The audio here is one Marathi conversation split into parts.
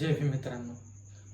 जय भीम मित्रांनो.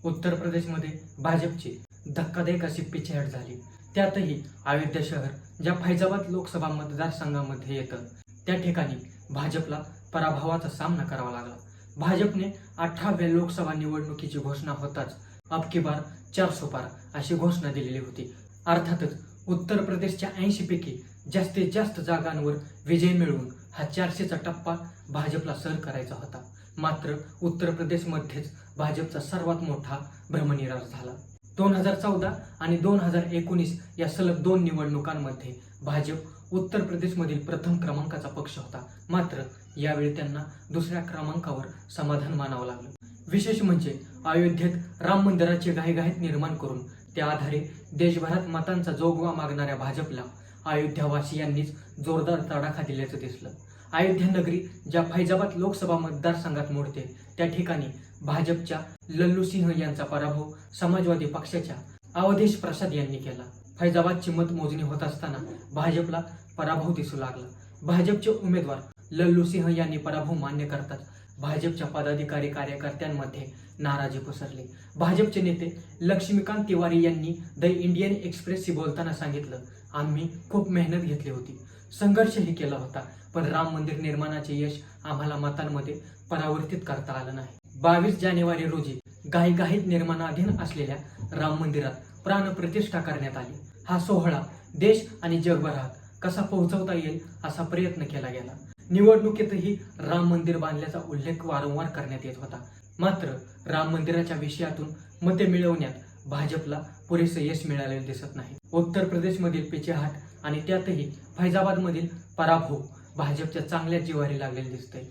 उत्तर प्रदेशमध्ये भाजपची धक्कादायक अशी पिछेहाट झाली. त्यातही अयोध्या शहर ज्या फैजाबाद लोकसभा मतदारसंघामध्ये येतं त्या ठिकाणी भाजपला पराभवाचा सामना करावा लागला. भाजपने अठराव्या लोकसभा निवडणुकीची घोषणा होताच अब की बार चार पार अशी घोषणा दिलेली होती. अर्थातच उत्तर प्रदेशच्या ऐंशी पैकी जास्तीत जास्त जागांवर विजय मिळवून हा चारशेचा टप्पा भाजपला सर करायचा होता. मात्र उत्तर प्रदेशमध्येच भाजपचा सर्वात मोठा भ्रमनिरास झाला. दोन हजार चौदा आणि दोन हजार एकोणीस या सलग दोन निवडणुकांमध्ये भाजप उत्तर प्रदेशमधील प्रथम क्रमांकाचा पक्ष होता. मात्र यावेळी त्यांना दुसऱ्या क्रमांकावर समाधान मानावं लागलं. विशेष म्हणजे अयोध्येत राम मंदिराचे घाईघाईत निर्माण करून त्या आधारे देशभरात मतांचा जोगवा मागणाऱ्या भाजपला अयोध्यावासियांनीच जोरदार तडाखा दिल्याचं दिसलं. अयोध्या नगरी ज्या फैजाबाद लोकसभा मतदारसंघात मोडते त्या ठिकाणी भाजपच्या लल्लू सिंह यांचा पराभव समाजवादी पक्षाच्या अवधेश प्रसाद यांनी केला. फैजाबादची मतमोजणी होत असताना भाजपला पराभव दिसू लागला. भाजपचे उमेदवार लल्लू सिंह यांनी पराभव मान्य करताच भाजपच्या पदाधिकारी कार्यकर्त्यांमध्ये नाराजी पसरली. भाजपचे नेते लक्ष्मीकांत तिवारी यांनी द इंडियन एक्सप्रेसशी बोलताना सांगितलं आम्ही खूप मेहनत घेतली होती. संघर्षही केला होता पण राम मंदिर निर्माणाचे यश आम्हाला मतांमध्ये परावर्तित करता आलं नाही. बावीस जानेवारी रोजी घाईघाईत निर्माणाधीन असलेल्या राम मंदिरात प्राणप्रतिष्ठा करण्यात आली. हा सोहळा देश आणि जगभरात कसा पोहोचवता येईल असा प्रयत्न केला गेला. निवडणुकीतही राम मंदिर बांधल्याचा उल्लेख वारंवार करण्यात येत होता. मात्र राम मंदिराच्या विषयातून मते मिळवण्यात भाजपला पुरेसे यश मिळालेले दिसत नाही. उत्तर प्रदेशमधील पिछेहाट आणि त्यातही फैजाबादमधील पराभव भाजपच्या चांगल्या जिवारी लागलेले दिसतंय.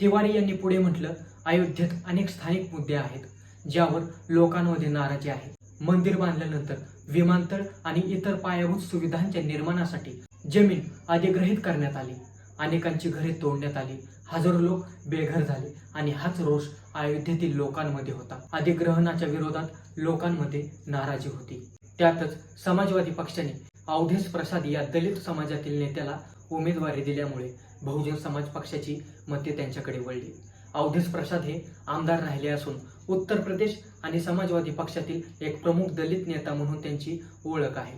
तिवारी यांनी पुढे म्हटलं अयोध्येत अनेक स्थानिक मुद्दे आहेत ज्यावर लोकांमध्ये नाराजी आहे. मंदिर बांधल्यानंतर विमानतळ आणि इतर पायाभूत सुविधांच्या निर्माणासाठी जमीन अधिग्रहित करण्यात आली. अनेकांची घरे तोडण्यात आली. हजारो लोक बेघर झाले आणि हाच रोष अयोध्येतील लोकांमध्ये होता. अधिग्रहणाच्या विरोधात लोकांमध्ये नाराजी होती. त्यातच समाजवादी पक्षाने अवधेश प्रसाद या दलित समाजातील नेत्याला उमेदवारी दिल्यामुळे बहुजन समाज पक्षाची मते त्यांच्याकडे वळली. अवधेश प्रसाद हे आमदार राहिले असून उत्तर प्रदेश आणि समाजवादी पक्षातील एक प्रमुख दलित नेता म्हणून त्यांची ओळख आहे.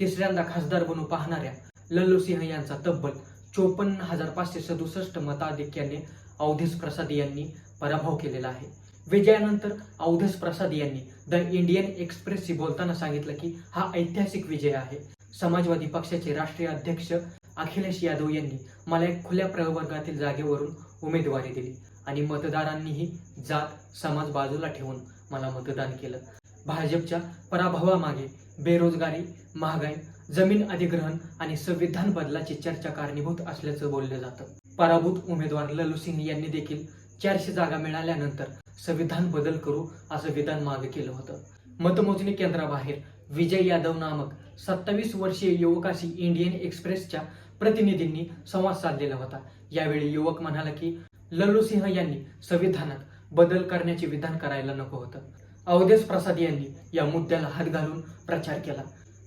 तिसऱ्यांदा खासदार बनू पाहणाऱ्या लल्लू सिंह यांचा तब्बल चोपन्न हजार पाचशे सदुसष्ट मताधिक्याने अवधेश प्रसाद यांनी पराभव केलेला आहे. विजयानंतर अवधेश प्रसाद यांनी द इंडियन एक्सप्रेसशी बोलताना सांगितलं की हा ऐतिहासिक विजय आहे. समाजवादी पक्षाचे राष्ट्रीय अध्यक्ष अखिलेश यादव यांनी मला एक खुल्या प्रवर्गातील जागेवरून उमेदवारी दिली आणि मतदारांनीही जात समाज बाजूला ठेवून मला मतदान केलं. भाजपच्या पराभवामागे बेरोजगारी महागाई जमीन अधिग्रहण आणि संविधान बदलाची चर्चा कारणीभूत असल्याचं बोललं जातं. पराभूत उमेदवार ललू सिंग यांनी देखील चारशे जागा मिळाल्यानंतर संविधान बदल करू असं विधान मागे केलं होतं. मतमोजणी केंद्राबाहेर विजय यादव नामक सत्तावीस वर्षीय युवकाशी इंडियन एक्सप्रेसच्या प्रतिनिधींनी संवाद साधलेला होता. यावेळी युवक म्हणाला की लल्लू सिंह यांनी संविधानात बदल करण्याचे विधान करायला नको होतं. अवधेश प्रसाद यांनी या मुद्द्याला हात घालून प्रचार केला.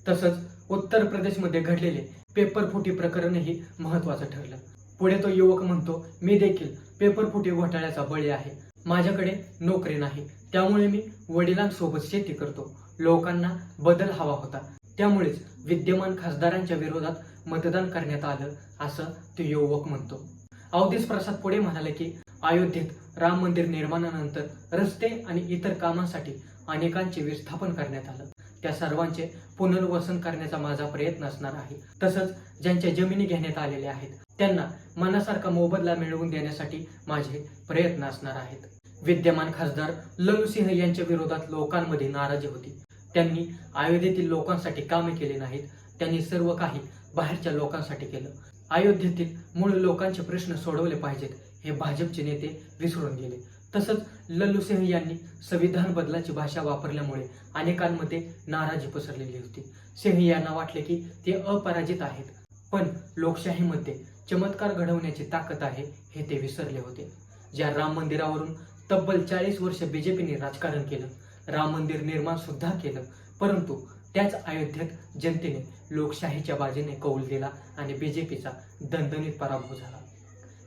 तसंच उत्तर प्रदेशमध्ये घडलेले पेपरफुटी प्रकरणही महत्वाचं ठरलं. पुढे तो युवक म्हणतो मी देखील पेपरफुटी घोटाळ्याचा बळी आहे. माझ्याकडे नोकरी नाही. त्यामुळे मी वडिलांसोबत शेती करतो. लोकांना बदल हवा होता. त्यामुळेच विद्यमान खासदारांच्या विरोधात मतदान करण्यात आलं असं तो युवक म्हणतो. अवधेश प्रसाद पुढे म्हणाले की अयोध्येत राम मंदिर निर्माणानंतर रस्ते आणि इतर कामांसाठी अनेकांचे विस्थापन करण्यात आलं. त्या सर्वांचे पुनर्वसन करण्याचा माझा प्रयत्न असणार आहे. तसंच ज्यांच्या जमिनी घेण्यात आलेल्या आहेत त्यांना मनासारखा मोबदला मिळवून देण्यासाठी माझे प्रयत्न असणार आहेत. विद्यमान खासदार ललूसिंह यांच्या विरोधात लोकांमध्ये नाराजी होती. त्यांनी अयोध्येतील लोकांसाठी कामे केली नाहीत. त्यांनी सर्व काही बाहेरच्या लोकांसाठी केलं. अयोध्येतील मूळ लोकांचे प्रश्न सोडवले पाहिजेत हे भाजपचे नेते विसरून गेले. तसंच लल्लू सिंह यांनी संविधान बदलाची भाषा वापरल्यामुळे अनेकांमध्ये नाराजी पसरलेली होती. सिंह यांना वाटले की ते अपराजित आहेत पण लोकशाहीमध्ये चमत्कार घडवण्याची ताकद आहे हे ते विसरले होते. ज्या राम मंदिरावरून तब्बल चाळीस वर्ष बीजेपीने राजकारण केलं राम मंदिर निर्माण सुद्धा केलं परंतु त्याच अयोध्येत जनतेने लोकशाहीच्या बाजूने कौल दिला आणि बीजेपीचा दणदणीत पराभव झाला.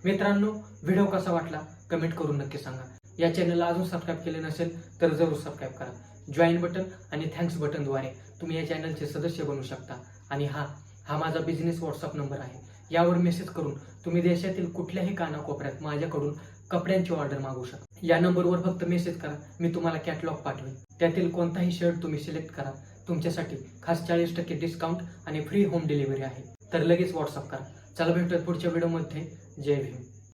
मित्रांनो व्हिडिओ कसा वाटला? कमेंट करून नक्की सांगा. या चॅनलला अजून सबस्क्राईब केले नसेल तर जरूर सबस्क्राईब करा. जॉईन बटन आणि थँक्स बटनद्वारे तुम्ही या चॅनलचे सदस्य बनू शकता. आणि हा हा माझा बिझनेस व्हॉट्सअप नंबर आहे. यावर मेसेज करून तुम्ही देशातील कुठल्याही कानाकोपऱ्यात माझ्याकडून कपड्यांची ऑर्डर मागू शकता. या नंबरवर फक्त मेसेज करा. मी तुम्हाला कॅटलॉग पाठवेन. त्यातील कोणताही शर्ट तुम्ही सिलेक्ट करा. तुमच्यासाठी खास चाळीस टक्के डिस्काउंट आणि फ्री होम डिलिव्हरी आहे. तर लगेच व्हॉट्सअप करा. चला भेटूया पुढच्या व्हिडिओमध्ये जय भीम